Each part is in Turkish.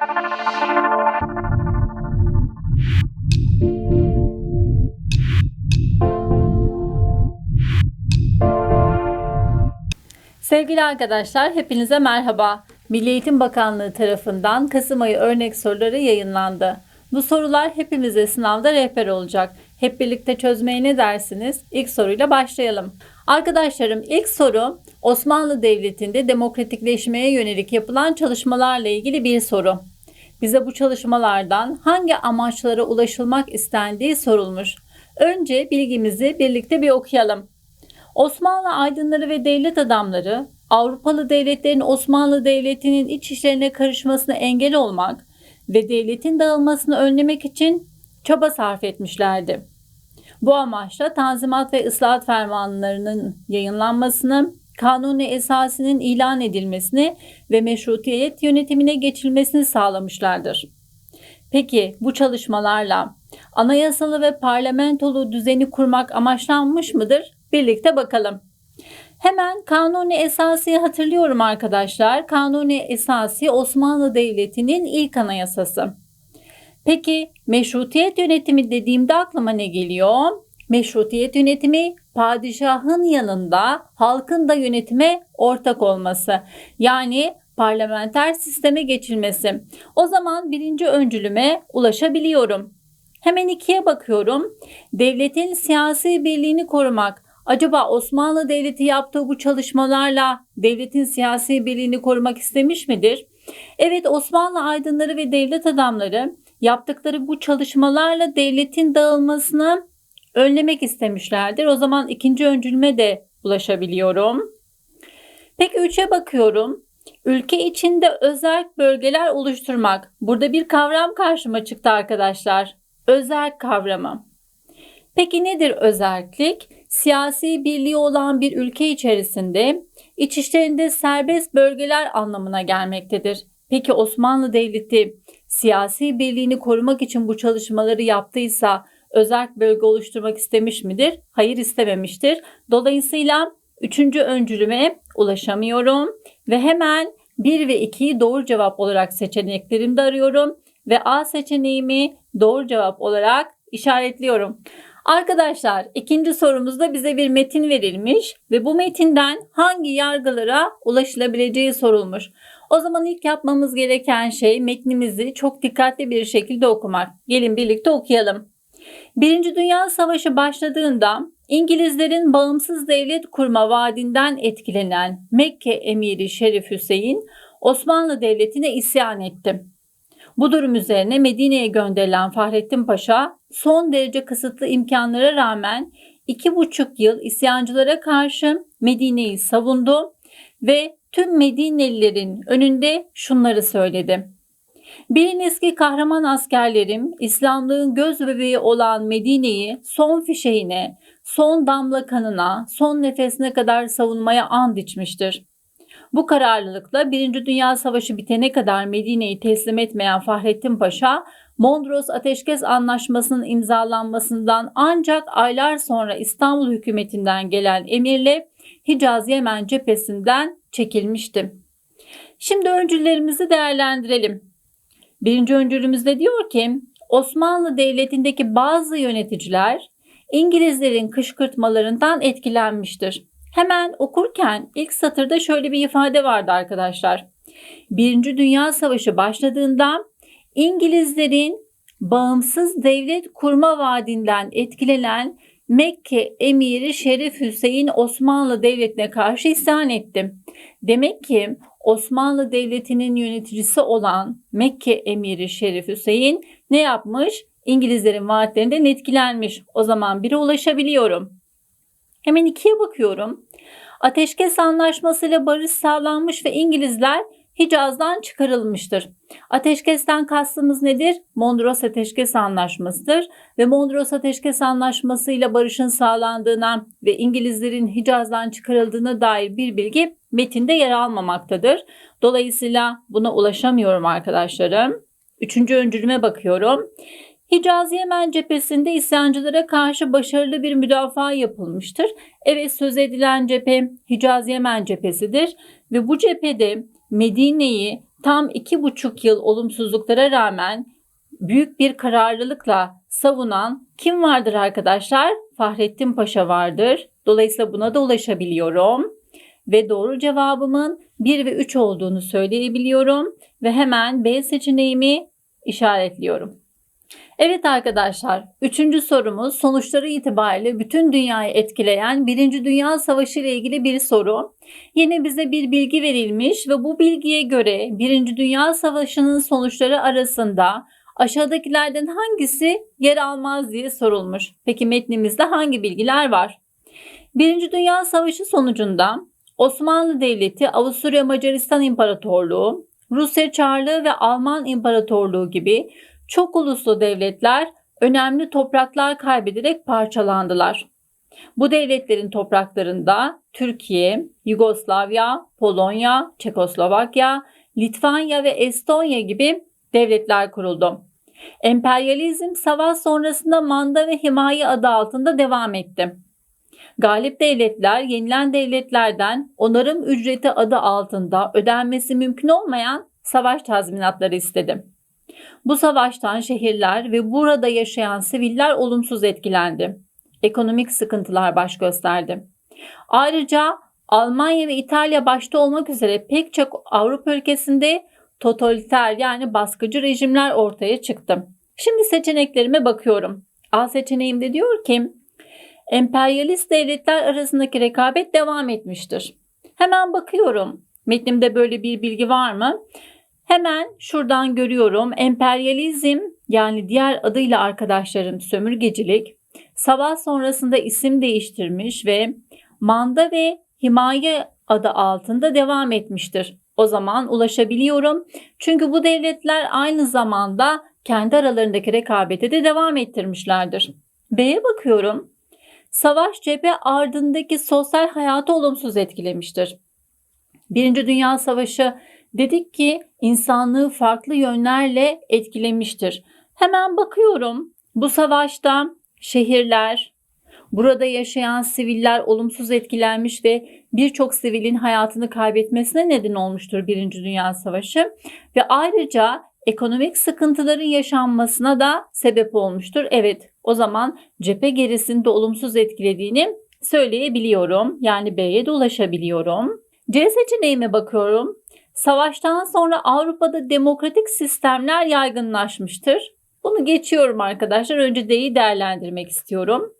Sevgili arkadaşlar, hepinize merhaba. Milli Eğitim Bakanlığı tarafından Kasım ayı örnek soruları yayınlandı. Bu sorular hepimize sınavda rehber olacak. Hep birlikte çözmeye ne dersiniz? İlk soruyla başlayalım. Arkadaşlarım ilk soru Osmanlı Devleti'nde demokratikleşmeye yönelik yapılan çalışmalarla ilgili bir soru. Bize bu çalışmalardan hangi amaçlara ulaşılmak istendiği sorulmuş. Önce bilgimizi birlikte bir okuyalım. Osmanlı aydınları ve devlet adamları Avrupalı devletlerin Osmanlı Devleti'nin iç işlerine karışmasına engel olmak ve devletin dağılmasını önlemek için çaba sarf etmişlerdi. Bu amaçla Tanzimat ve Islahat Fermanlarının yayınlanmasını, Kanuni Esasının ilan edilmesini ve meşrutiyet yönetimine geçilmesini sağlamışlardır. Peki bu çalışmalarla anayasalı ve parlamentolu düzeni kurmak amaçlanmış mıdır? Birlikte bakalım. Hemen Kanuni Esasi'yi hatırlıyorum arkadaşlar. Kanuni Esasi Osmanlı Devleti'nin ilk anayasası. Peki meşrutiyet yönetimi dediğimde aklıma ne geliyor? Meşrutiyet yönetimi padişahın yanında halkın da yönetime ortak olması. Yani parlamenter sisteme geçilmesi. O zaman birinci öncülüme ulaşabiliyorum. Hemen ikiye bakıyorum. Devletin siyasi birliğini korumak. Acaba Osmanlı Devleti yaptığı bu çalışmalarla devletin siyasi birliğini korumak istemiş midir? Evet Osmanlı aydınları ve devlet adamları yaptıkları bu çalışmalarla devletin dağılmasını önlemek istemişlerdir. O zaman ikinci öncülme de ulaşabiliyorum. Peki üçe bakıyorum. Ülke içinde özel bölgeler oluşturmak. Burada bir kavram karşıma çıktı arkadaşlar. Özel kavramı. Peki nedir özellik? Siyasi birliği olan bir ülke içerisinde iç işlerinde serbest bölgeler anlamına gelmektedir. Peki Osmanlı Devleti siyasi birliğini korumak için bu çalışmaları yaptıysa özel bölge oluşturmak istemiş midir? Hayır istememiştir. Dolayısıyla üçüncü öncülüme ulaşamıyorum ve hemen 1 ve 2'yi doğru cevap olarak seçeneklerimde arıyorum ve A seçeneğimi doğru cevap olarak işaretliyorum. Arkadaşlar ikinci sorumuzda bize bir metin verilmiş ve bu metinden hangi yargılara ulaşılabileceği sorulmuş. O zaman ilk yapmamız gereken şey metnimizi çok dikkatli bir şekilde okumak. Gelin birlikte okuyalım. Birinci Dünya Savaşı başladığında İngilizlerin bağımsız devlet kurma vaadinden etkilenen Mekke emiri Şerif Hüseyin Osmanlı Devleti'ne isyan etti. Bu durum üzerine Medine'ye gönderilen Fahrettin Paşa son derece kısıtlı imkanlara rağmen iki buçuk yıl isyancılara karşı Medine'yi savundu ve tüm Medinelilerin önünde şunları söyledi. Biliniz ki kahraman askerlerim İslamlığın göz bebeği olan Medine'yi son fişeğine, son damla kanına, son nefesine kadar savunmaya and içmiştir. Bu kararlılıkla 1. Dünya Savaşı bitene kadar Medine'yi teslim etmeyen Fahrettin Paşa, Mondros Ateşkes Anlaşması'nın imzalanmasından ancak aylar sonra İstanbul hükümetinden gelen emirle Hicaz Yemen cephesinden çekilmişti. Şimdi öncüllerimizi değerlendirelim. Birinci öncülümüzde diyor ki Osmanlı Devleti'ndeki bazı yöneticiler İngilizlerin kışkırtmalarından etkilenmiştir. Hemen okurken ilk satırda şöyle bir ifade vardı arkadaşlar. Birinci Dünya Savaşı başladığında İngilizlerin bağımsız devlet kurma vaadinden etkilenen Mekke emiri Şerif Hüseyin Osmanlı Devleti'ne karşı isyan etti. Demek ki Osmanlı Devleti'nin yöneticisi olan Mekke emiri Şerif Hüseyin ne yapmış? İngilizlerin vaatlerinden etkilenmiş. O zaman bire ulaşabiliyorum. Hemen ikiye bakıyorum. Ateşkes anlaşmasıyla barış sağlanmış ve İngilizler Hicaz'dan çıkarılmıştır. Ateşkesten kastımız nedir? Mondros Ateşkes Anlaşması'dır ve Mondros Ateşkes Anlaşması ile barışın sağlandığına ve İngilizlerin Hicaz'dan çıkarıldığına dair bir bilgi metinde yer almamaktadır. Dolayısıyla buna ulaşamıyorum arkadaşlarım. Üçüncü öncülüme bakıyorum. Hicaz Yemen cephesinde isyancılara karşı başarılı bir müdafaa yapılmıştır. Evet söz edilen cephe Hicaz Yemen cephesidir ve bu cephede Medine'yi tam iki buçuk yıl olumsuzluklara rağmen büyük bir kararlılıkla savunan kim vardır arkadaşlar? Fahrettin Paşa vardır. Dolayısıyla buna da ulaşabiliyorum. Ve doğru cevabımın 1 ve 3 olduğunu söyleyebiliyorum. Ve hemen B seçeneğimi işaretliyorum. Evet arkadaşlar, üçüncü sorumuz sonuçları itibariyle bütün dünyayı etkileyen Birinci Dünya Savaşı ile ilgili bir soru. Yine bize bir bilgi verilmiş ve bu bilgiye göre Birinci Dünya Savaşı'nın sonuçları arasında aşağıdakilerden hangisi yer almaz diye sorulmuş. Peki metnimizde hangi bilgiler var? Birinci Dünya Savaşı sonucunda Osmanlı Devleti, Avusturya Macaristan İmparatorluğu, Rusya Çarlığı ve Alman İmparatorluğu gibi çok uluslu devletler önemli topraklar kaybederek parçalandılar. Bu devletlerin topraklarında Türkiye, Yugoslavya, Polonya, Çekoslovakya, Litvanya ve Estonya gibi devletler kuruldu. Emperyalizm savaş sonrasında manda ve himaye adı altında devam etti. Galip devletler yenilen devletlerden onarım ücreti adı altında ödenmesi mümkün olmayan savaş tazminatları istedi. Bu savaştan şehirler ve burada yaşayan siviller olumsuz etkilendi. Ekonomik sıkıntılar baş gösterdi. Ayrıca Almanya ve İtalya başta olmak üzere pek çok Avrupa ülkesinde totaliter yani baskıcı rejimler ortaya çıktı. Şimdi seçeneklerime bakıyorum. A seçeneğimde diyor ki emperyalist devletler arasındaki rekabet devam etmiştir. Hemen bakıyorum. Metnimde böyle bir bilgi var mı? Hemen şuradan görüyorum. Emperyalizm yani diğer adıyla arkadaşlarım sömürgecilik savaş sonrasında isim değiştirmiş ve manda ve himaye adı altında devam etmiştir. O zaman ulaşabiliyorum. Çünkü bu devletler aynı zamanda kendi aralarındaki rekabete de devam ettirmişlerdir. B'ye bakıyorum. Savaş cephe ardındaki sosyal hayatı olumsuz etkilemiştir. Birinci Dünya Savaşı dedik ki insanlığı farklı yönlerle etkilemiştir. Hemen bakıyorum bu savaşta şehirler, burada yaşayan siviller olumsuz etkilenmiş ve birçok sivilin hayatını kaybetmesine neden olmuştur Birinci Dünya Savaşı ve ayrıca ekonomik sıkıntıların yaşanmasına da sebep olmuştur. Evet o zaman cephe gerisini de olumsuz etkilediğini söyleyebiliyorum. Yani B'ye de ulaşabiliyorum. C seçeneğime bakıyorum. Savaştan sonra Avrupa'da demokratik sistemler yaygınlaşmıştır. Bunu geçiyorum arkadaşlar. Önce D'yi değerlendirmek istiyorum.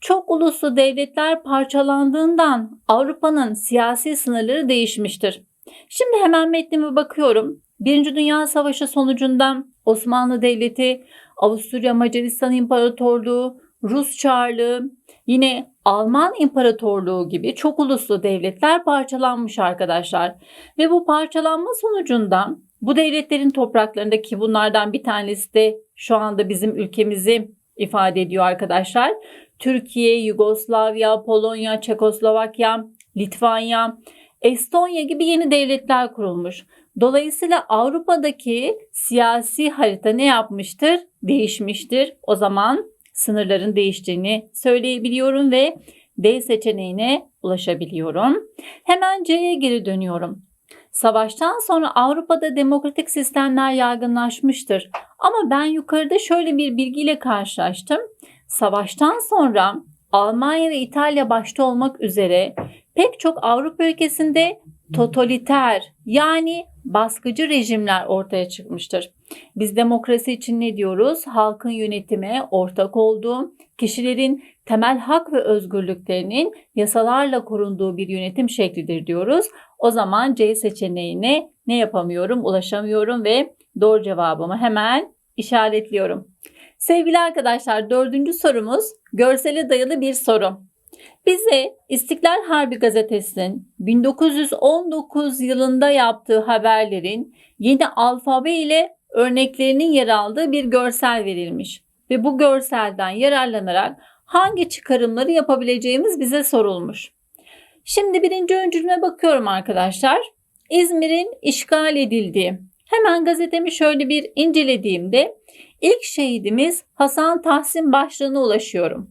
Çok uluslu devletler parçalandığından Avrupa'nın siyasi sınırları değişmiştir. Şimdi hemen metnime bakıyorum. Birinci Dünya Savaşı sonucunda Osmanlı Devleti, Avusturya Macaristan İmparatorluğu, Rus Çarlığı, yine Alman İmparatorluğu gibi çok uluslu devletler parçalanmış arkadaşlar. Ve bu parçalanma sonucunda bu devletlerin topraklarındaki bunlardan bir tanesi de şu anda bizim ülkemizi ifade ediyor arkadaşlar. Türkiye, Yugoslavya, Polonya, Çekoslovakya, Litvanya, Estonya gibi yeni devletler kurulmuş. Dolayısıyla Avrupa'daki siyasi harita ne yapmıştır? Değişmiştir. O zaman sınırların değiştiğini söyleyebiliyorum ve D seçeneğine ulaşabiliyorum. Hemen C'ye geri dönüyorum. Savaştan sonra Avrupa'da demokratik sistemler yaygınlaşmıştır. Ama ben yukarıda şöyle bir bilgiyle karşılaştım. Savaştan sonra Almanya ve İtalya başta olmak üzere pek çok Avrupa ülkesinde totaliter yani baskıcı rejimler ortaya çıkmıştır. Biz demokrasi için ne diyoruz? Halkın yönetime ortak olduğu, kişilerin temel hak ve özgürlüklerinin yasalarla korunduğu bir yönetim şeklidir diyoruz. O zaman C seçeneğine ne yapamıyorum? Ulaşamıyorum ve doğru cevabımı hemen işaretliyorum. Sevgili arkadaşlar dördüncü sorumuz görsele dayalı bir soru. Bize İstiklal Harbi gazetesinin 1919 yılında yaptığı haberlerin yeni alfabe ile örneklerinin yer aldığı bir görsel verilmiş ve bu görselden yararlanarak hangi çıkarımları yapabileceğimiz bize sorulmuş. Şimdi birinci öncülüme bakıyorum arkadaşlar. İzmir'in işgal edildiği. Hemen gazetemi şöyle bir incelediğimde ilk şehidimiz Hasan Tahsin başlığına ulaşıyorum.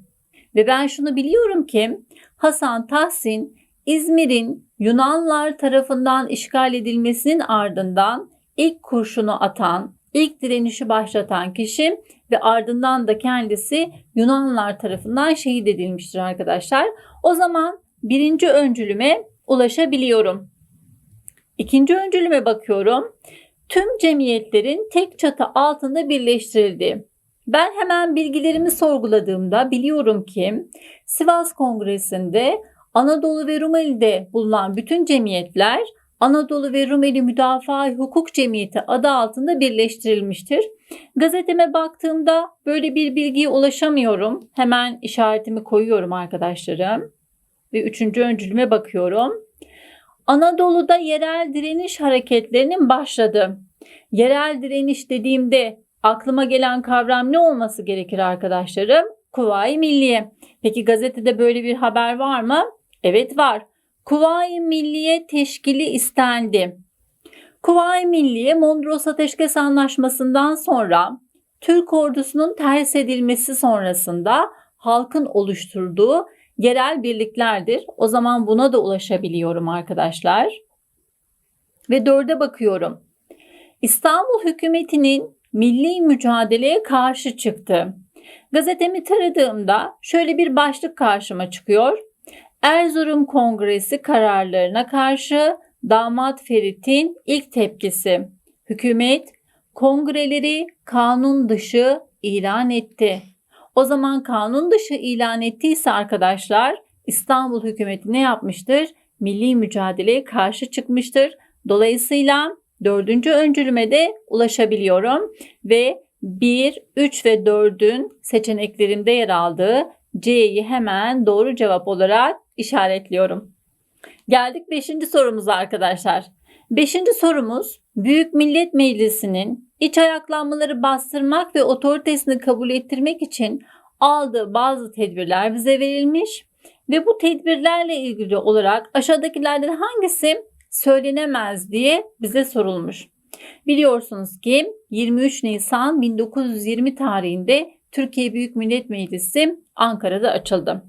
Ve ben şunu biliyorum ki Hasan Tahsin İzmir'in Yunanlar tarafından işgal edilmesinin ardından ilk kurşunu atan, ilk direnişi başlatan kişi ve ardından da kendisi Yunanlılar tarafından şehit edilmiştir arkadaşlar. O zaman birinci öncülüme ulaşabiliyorum. İkinci öncülüme bakıyorum. Tüm cemiyetlerin tek çatı altında birleştirildiği. Ben hemen bilgilerimi sorguladığımda biliyorum ki Sivas Kongresi'nde Anadolu ve Rumeli'de bulunan bütün cemiyetler Anadolu ve Rumeli Müdafaa Hukuk Cemiyeti adı altında birleştirilmiştir. Gazeteme baktığımda böyle bir bilgiye ulaşamıyorum. Hemen işaretimi koyuyorum arkadaşlarım. Ve üçüncü öncülüme bakıyorum. Anadolu'da yerel direniş hareketlerinin başladı. Yerel direniş dediğimde aklıma gelen kavram ne olması gerekir arkadaşlarım? Kuvayi Milliye. Peki gazetede böyle bir haber var mı? Evet var. Kuvayi Milliye teşkili istendi. Kuvayi Milliye Mondros Ateşkes Anlaşması'ndan sonra Türk ordusunun ters edilmesi sonrasında halkın oluşturduğu yerel birliklerdir. O zaman buna da ulaşabiliyorum arkadaşlar. Ve dörde bakıyorum. İstanbul hükümetinin milli mücadeleye karşı çıktı. Gazetemi taradığımda şöyle bir başlık karşıma çıkıyor. Erzurum Kongresi kararlarına karşı damat Ferit'in ilk tepkisi. Hükümet kongreleri kanun dışı ilan etti. O zaman kanun dışı ilan ettiyse arkadaşlar İstanbul hükümeti ne yapmıştır? Milli mücadeleye karşı çıkmıştır. Dolayısıyla dördüncü öncülüme de ulaşabiliyorum ve 1, 3 ve 4'ün seçeneklerimde yer aldığı C'yi hemen doğru cevap olarak işaretliyorum. Geldik 5. sorumuza arkadaşlar. 5. sorumuz Büyük Millet Meclisi'nin iç ayaklanmaları bastırmak ve otoritesini kabul ettirmek için aldığı bazı tedbirler bize verilmiş ve bu tedbirlerle ilgili olarak aşağıdakilerden hangisi söylenemez diye bize sorulmuş. Biliyorsunuz ki 23 Nisan 1920 tarihinde Türkiye Büyük Millet Meclisi Ankara'da açıldı.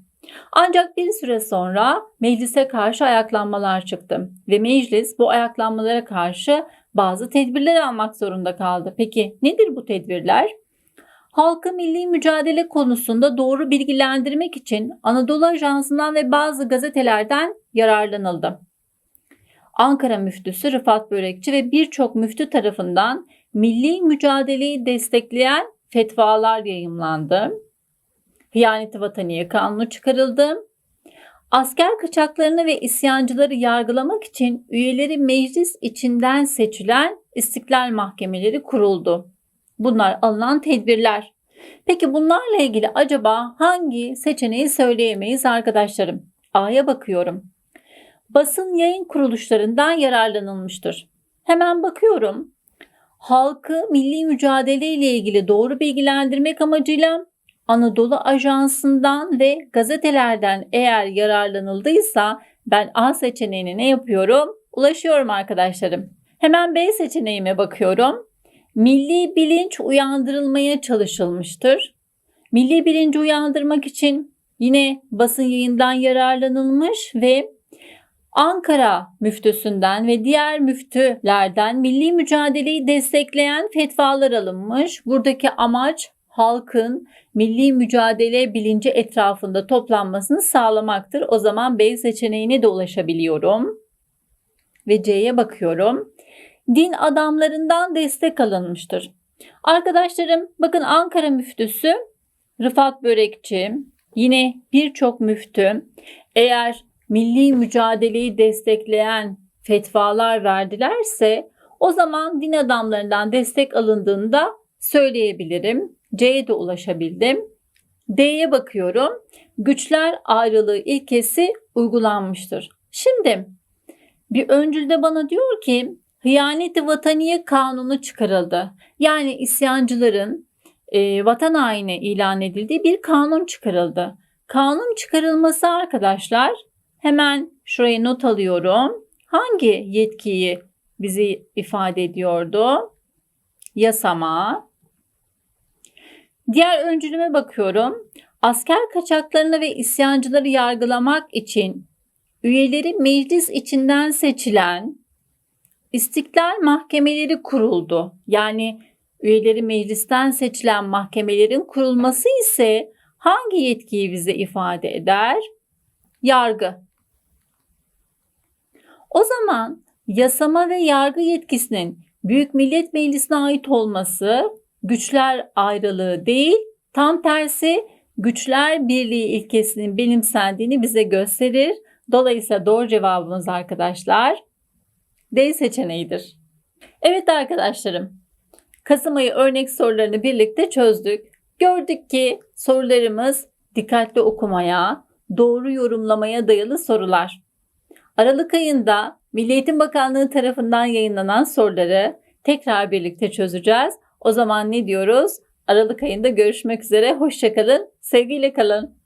Ancak bir süre sonra meclise karşı ayaklanmalar çıktı ve meclis bu ayaklanmalara karşı bazı tedbirler almak zorunda kaldı. Peki nedir bu tedbirler? Halkı milli mücadele konusunda doğru bilgilendirmek için Anadolu Ajansı'ndan ve bazı gazetelerden yararlanıldı. Ankara müftüsü Rıfat Börekçi ve birçok müftü tarafından milli mücadeleyi destekleyen fetvalar yayımlandı. Hıyaneti Vataniye Kanunu çıkarıldı. Asker kaçaklarını ve isyancıları yargılamak için üyeleri meclis içinden seçilen istiklal mahkemeleri kuruldu. Bunlar alınan tedbirler. Peki bunlarla ilgili acaba hangi seçeneği söyleyemeyiz arkadaşlarım? A'ya bakıyorum. Basın yayın kuruluşlarından yararlanılmıştır. Hemen bakıyorum. Halkı milli mücadele ile ilgili doğru bilgilendirmek amacıyla Anadolu Ajansı'ndan ve gazetelerden eğer yararlanıldıysa ben A seçeneğine ne yapıyorum? Ulaşıyorum arkadaşlarım. Hemen B seçeneğime bakıyorum. Milli bilinç uyandırılmaya çalışılmıştır. Milli bilinci uyandırmak için yine basın yayından yararlanılmış ve Ankara müftüsünden ve diğer müftülerden milli mücadeleyi destekleyen fetvalar alınmış. Buradaki amaç halkın milli mücadele bilinci etrafında toplanmasını sağlamaktır. O zaman B seçeneğine de ulaşabiliyorum. Ve C'ye bakıyorum. Din adamlarından destek alınmıştır. Arkadaşlarım bakın Ankara müftüsü Rıfat Börekçi, yine birçok müftü eğer milli mücadeleyi destekleyen fetvalar verdilerse o zaman din adamlarından destek alındığında söyleyebilirim. C'ye de ulaşabildim. D'ye bakıyorum. Güçler ayrılığı ilkesi uygulanmıştır. Şimdi bir öncülde bana diyor ki Hıyaneti Vataniye Kanunu çıkarıldı. Yani isyancıların e, vatan haini ilan edildiği bir kanun çıkarıldı. Kanun çıkarılması arkadaşlar hemen şuraya not alıyorum. Hangi yetkiyi bizi ifade ediyordu? Yasama, Diğer öncülüme bakıyorum. Asker kaçaklarını ve isyancıları yargılamak için üyeleri meclis içinden seçilen İstiklal mahkemeleri kuruldu. Yani üyeleri meclisten seçilen mahkemelerin kurulması ise hangi yetkiyi bize ifade eder? Yargı. O zaman yasama ve yargı yetkisinin Büyük Millet Meclisi'ne ait olması güçler ayrılığı değil, tam tersi güçler birliği ilkesinin benimsendiğini bize gösterir. Dolayısıyla doğru cevabımız arkadaşlar D seçeneğidir. Evet arkadaşlarım, Kasım ayı örnek sorularını birlikte çözdük. Gördük ki sorularımız dikkatli okumaya, doğru yorumlamaya dayalı sorular. Aralık ayında Milli Eğitim Bakanlığı tarafından yayınlanan soruları tekrar birlikte çözeceğiz. O zaman ne diyoruz? Aralık ayında görüşmek üzere. Hoşçakalın. Sevgiyle kalın.